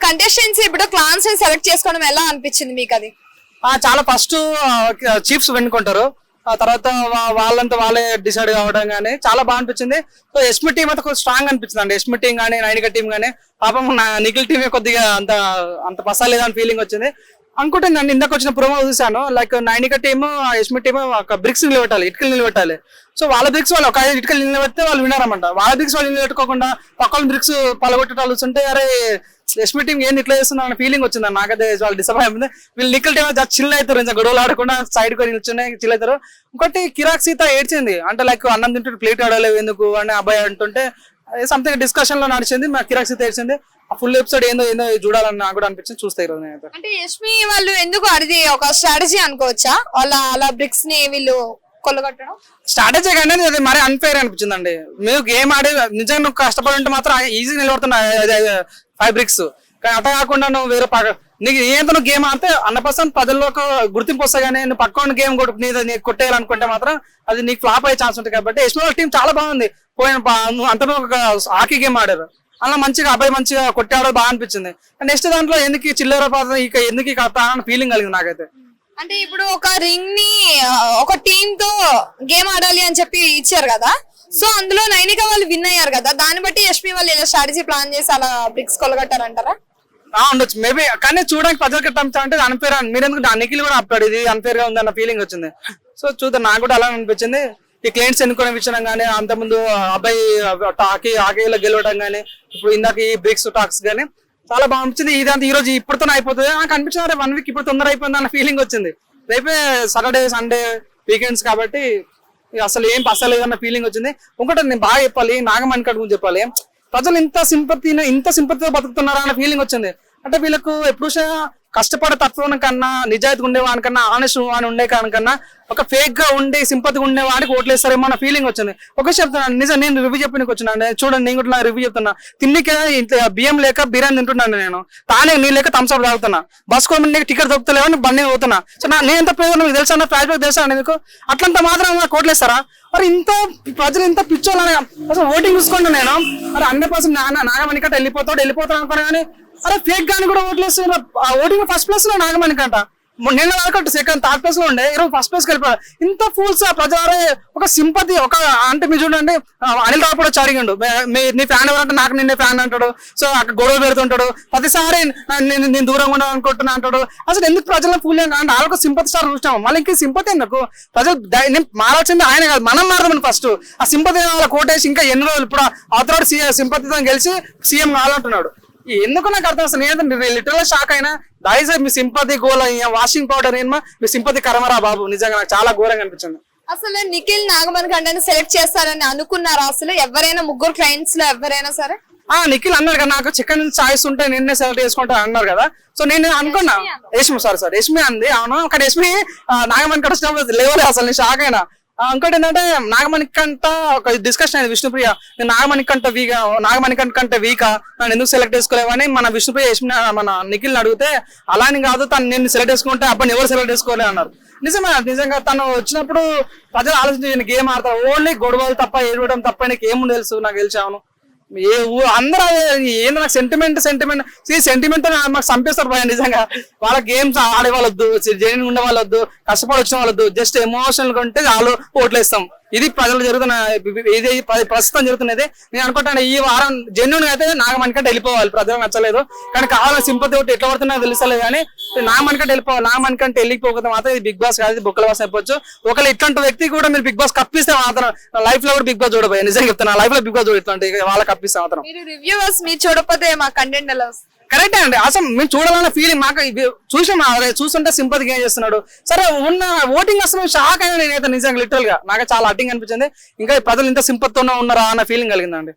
Contestants ఇప్పుడు clans select చేసుకోవడం ఎలా అనిపించింది మీకు అది ఆ, చాలా ఫస్ట్ చీఫ్స్ వెనుకుంటారు ఆ తర్వాత వాళ్ళంతా వాళ్ళే డిసైడ్ కావడం కానీ చాలా బాగా అనిపించింది. సో ఎస్మి టీం అయితే కొంచెం స్ట్రాంగ్ అనిపించింది అండి ఎస్మి టీం కానీ నైనిక టీం కానీ పాపం నా నిఖిల్ టీమే కొద్దిగా అంత అంత పసలేదని ఫీలింగ్ వచ్చింది. అనుకుంటే నన్ను ఇందాక వచ్చిన ప్రోమో చూసాను లైక్ నైనిక టీము ఎస్మి టీమ్ ఒక బ్రిక్స్ నిలబెట్టాలి ఇటుకలు నిలబెట్టాలి. సో వాళ్ళ బ్రిక్స్ వాళ్ళు ఒక ఇటుకలు నిలబెడితే వాళ్ళు వినారన్నమాట వాళ్ళ బ్రిక్స్ వాళ్ళు నిలబెట్టుకోకుండా పక్కన బ్రిక్స్ పలగొట్టేటాలు చూస్తుంటే అరే ఎస్మి టీం ఏంది? ఇట్లా చేస్తున్నా ఫీలింగ్ వచ్చింది నాకైతే వాళ్ళు డిసప్పాయింట్ వీళ్ళు నిఖిల్ టీం చిల్ అవుతారు. ఇంకా గొడవలు ఆడకుండా సైడ్ కొని నిల్చునే చిల్ అవుతారు. ఇంకోటి కిరాక్ సీత ఏడ్చింది. అంటే లైక్ అన్నం తింటుంటే ప్లేట్ ఆడలేవు ఎందుకు అని అబ్బాయి అంటుంటే సంథింగ్ డిస్కషన్లో నడిచింది. మా కిరాక్ సీత ఏడ్చింది. ఆ ఫుల్ ఎపిసోడ్ ఏందో ఏందో చూడాలని నాకు కూడా అనిపించింది. చూస్తే ఈరోజు అంటే యష్మి వాళ్ళు ఎందుకు అది ఒక స్ట్రాటజీ అనుకోవచ్చా? వాళ్ళ అలా బ్రిక్స్ని వీళ్ళు కొల్లగొట్టడం? స్ట్రాటజీ కానీ అది మరీ అన్ఫేర్ అనిపించింది అండి మీరు గేమ్ ఆడి నిజంగా నువ్వు కష్టపడి ఉంటే మాత్రం ఈజీ నిలబడుతున్నా. ఫైబ్రిక్స్ అట్ట కానీ అట్లా కాకుండా నువ్వు వేరే పక్క నీకు ఏంత నువ్వు గేమ్ అంటే హండ్రెడ్ పర్సెంట్ ప్రజల్లో గుర్తింపు వస్తాయి కానీ నువ్వు పక్కన గేమ్ కొట్టు నీది నీకు కొట్టేయాలనుకుంటే మాత్రం అది నీకు ఫ్లాప్ అయ్యే ఛాన్స్ ఉంటుంది కాబట్టి ఎస్మల్ టీం చాలా బాగుంది. పోయిన పా- నువ్వు అంతలో ఒక హాకీ గేమ్ ఆడారు. అలా మంచిగా అబ్బాయి మంచిగా కొట్టాడో బాగా అనిపించింది. నెక్స్ట్ దాంట్లో ఎందుకు చిల్లర పాత్ర ఇక ఎందుకు ఈ అని ఫీలింగ్ కలిగింది నాకైతే. అంటే ఇప్పుడు ఒక రింగ్ని ఒక టీమ్తో గేమ్ ఆడాలి అని చెప్పి ఇచ్చారు కదా? సో అందులో నైనిక వాళ్ళు విన్ అయ్యారు కదా దాన్ని బట్టి యష్మి వాళ్ళు ఇలా స్ట్రాటజీ ప్లాన్ చేసి అలా బ్రిక్స్ కొలగట్టారంటారా? ఉండొచ్చు. మేబీ కానీ చూడడానికి ప్రజలు పంపుతా అంటే అన్ఫేర్ అని మీరు ఎందుకు నిఖిల్ కూడా అప్పాడు ఇది అన్ఫేర్గా ఉంది అన్న ఫీలింగ్ వచ్చింది. సో చూద్దాం నాకు కూడా అలా అనిపించింది. ఈ క్లయింట్స్ ఎన్నుకునే విషయం కానీ అంతకుముందు అబ్బాయి టాకీ హాకీలో గెలవడం కానీ ఇప్పుడు ఇందాక ఈ బ్రిక్స్ టాక్స్ కానీ చాలా బాగుంది ఇదంతా ఈ రోజు ఇప్పుడుతో అయిపోతుంది. నాకు అనిపించింది వన్ వీక్ ఇప్పుడు తొందర అయిపోయింది అన్న ఫీలింగ్ వచ్చింది. రేపే సాటర్డే సండే వీకెండ్స్ కాబట్టి అసలు ఏం పసలేదు అన్న ఫీలింగ్ వచ్చింది? ఇంకోటి నేను బాగా చెప్పాలి నాగమణికట్ గురించి చెప్పాలి. ప్రజలు ఇంత సింపతి ఇంత సింపతితో బతుకుతున్నారా అన్న ఫీలింగ్ వచ్చింది. అంటే వీళ్ళకు ఎప్పుడు కష్టపడే తత్వం కన్నా నిజాయితీ ఉండేవానికన్నా ఆనెస్ట్ అని ఉండే కన్నా ఒక ఫేక్గా ఉండే సింపతి ఉండేవాడికి ఓట్లేస్తారేమో అన్న ఫీలింగ్ వచ్చింది. ఒకసారి చెప్తున్నాను నిజం నేను రివ్యూ చెప్పడానికి వచ్చినాను చూడండి నేను కూడా రివ్యూ చెప్తున్నా. తిన్నికే బియ్యం లేక బిర్యానీ తింటున్నాను నేను. తానే నీ లేక థమ్స్అప్ తాగుతున్నా. బస్ కోసం నీకు టికెట్ దొరుకుతలేవని బండి పోతున్నా. సో నా నేను ఎంత పేరు మీకు తెలుసా ఫ్లాష్ బ్యాక్ తెలుసా నీకు అట్లంత మాత్రం నాకు మరి ఇంత ప్రజలు ఇంత పిచ్చోళ్ళని అసలు ఓటింగ్ చూసుకోండి నేను. మరి హండ్రెడ్ పర్సెంట్ నాగమణికట్ట వెళ్ళిపోతాడు వెళ్ళిపోతాడు అనుకున్నా కానీ అరే ఫేక్ గాని కూడా ఓట్లేస్తున్నారు ఆ ఓటింగ్ ఫస్ట్ ప్లేస్లో నాగమణికంట నిన్న వరకు సెకండ్ థర్డ్ ప్లేస్లో ఉండే. ఈరోజు ఫస్ట్ ప్లేస్ వెళ్ళిపోయారు ఇంత ఫూల్స్ ప్రజారే ఒక సింపతి ఒక అంటే మీరు చూడండి అనిల్ రావు కూడా అడిగిండు మీ- నీ ఫ్యాన్ ఎవరంటే నాకు నిన్నే ఫ్యాన్ అంటాడు. సో అక్కడ గొడవ పెడుతుంటాడు. ప్రతిసారి నేను నేను దూరంగా ఉండాలి అనుకుంటున్నా అంటాడు. అసలు ఎందుకు ప్రజలను ఫుల్ అంటే వాళ్ళకు సింపతి స్టార్ చూసినాం. మళ్ళీ ఇంక సింపతి ఎందుకు? ప్రజలు నేను మారాల్సింది ఆయన కాదు. మనం మారదామని ఫస్ట్ ఆ సింపతి వాళ్ళ కోటేసి ఇంకా ఎన్ని రోజులు ఇప్పుడు అవతరాడు సింపతితో గెలిచి సీఎం కావాలంటున్నాడు. ఎందుకు నాకు అర్థం అసలు? నేను లిటరల్ షాక్ అయినా దాయిస్ మీ సింపతి గోల వాషింగ్ పౌడర్ ఏమో మీ? సింపతి కరమరా బాబు. నిజంగా నాకు చాలా ఘోరంగా అనిపించింది. అసలు నిఖిల్ నాగమణి కంటని సెలెక్ట్ చేస్తారని అనుకున్నారా అసలు? ఎవరైనా ముగ్గురు క్లయింట్స్లో ఎవరైనా సరే? ఆ నిఖిల్ అన్నాడు కదా నాకు చికెన్ చాయిస్ ఉంటే నిన్నే సెలెక్ట్ చేసుకుంటా అన్నారు కదా. సో నేను అనుకున్నా. యష్మి సారీ సార్ యష్మి అంది. అవును? అక్కడ యష్మి నాగమణి కట్ట లేవలే అసలు నేను షాక్ అయినా. ఇంకోటి ఏంటంటే నాగమణి కంట ఒక డిస్కషన్ అయింది విష్ణుప్రియ. నేను నాగమణి కంట వీగా నాగమణి కంట కంటే వీకా? నన్ను ఎందుకు సెలెక్ట్ చేసుకోలేవని మన విష్ణుప్రియ చేసిన మన నిఖిల్ని అడిగితే అలా అని కాదు తను నేను సెలెక్ట్ చేసుకుంటే అబ్బాయిని ఎవరు సెలెక్ట్ చేసుకోలే అన్నారు. నిజమే నిజంగా తను వచ్చినప్పుడు ప్రజలు ఆలోచించి నేను గేమ్ ఆడతాను ఓన్లీ గొడవలు తప్ప ఏడవడం తప్ప నీకు ఏముంది తెలుసు నాకు తెలిసాను ఏ ఊ- అందరూ అదే- నాకు సెంటిమెంట్ సెంటిమెంట్ సెంటిమెంట్ మాకు చంపేస్తారు భయ నిజంగా. వాళ్ళ గేమ్స్ ఆడే వాళ్ళొద్దు జైన్ ఉండే వాళ్ళొద్దు కష్టపడి వచ్చిన వాళ్ళొద్దు జస్ట్ ఎమోషనల్ ఉంటే వాళ్ళు ఓట్లేస్తాం. ఇది ప్రజలు జరుగుతున్న ఇది ప్రస్తుతం జరుగుతున్నది. నేను అనుకుంటాను ఈ వారం జెన్యున్ అయితే నాగమణికంటే వెళ్ళిపోవాలి. ప్రజలకు నచ్చలేదు. కానీ కావాలని సింపతి ఒకటి ఎట్లా పడుతున్నా తెలుస్తలేదు కానీ నాగమణికంటే వెళ్ళిపోవాలి. నాగమణికంటే వెళ్ళిపోకపోతే మాత్రం ఇది బిగ్ బాస్ కాదు ఇది బుక్కల బాస్ అయిపోవచ్చు. ఒకవేళ ఇట్లాంటి వ్యక్తి కూడా మీరు బిగ్ బాస్ కప్పిస్తే మాత్రం లైఫ్లో కూడా బిగ్ బాస్ చూడబోయే. నిజంగా చెప్తాను లైఫ్లో బిగ్ బాస్ చూడట్లాంటి వాళ్ళకి కప్పిస్తే మాత్రం. రివ్యూవర్స్ మీరు చూడకపోతే మా కంటెంట్ ఎలా వస్తుంది? కరెక్టే అండి. అసలు మేము చూడాలన్న ఫీలింగ్ మాకు ఇది చూసాం చూస్తుంటే సింపతి ఏం చేస్తున్నాడు. సరే ఉన్న ఓటింగ్ అసలు షాక్ అయినా నేనైతే నిజంగా లిటరల్గా. నాకు చాలా అడ్డింగ్ అనిపించింది. ఇంకా ప్రజలు ఇంత సింపతితోనే ఉన్నారా అన్న ఫీలింగ్ కలిగిందండి.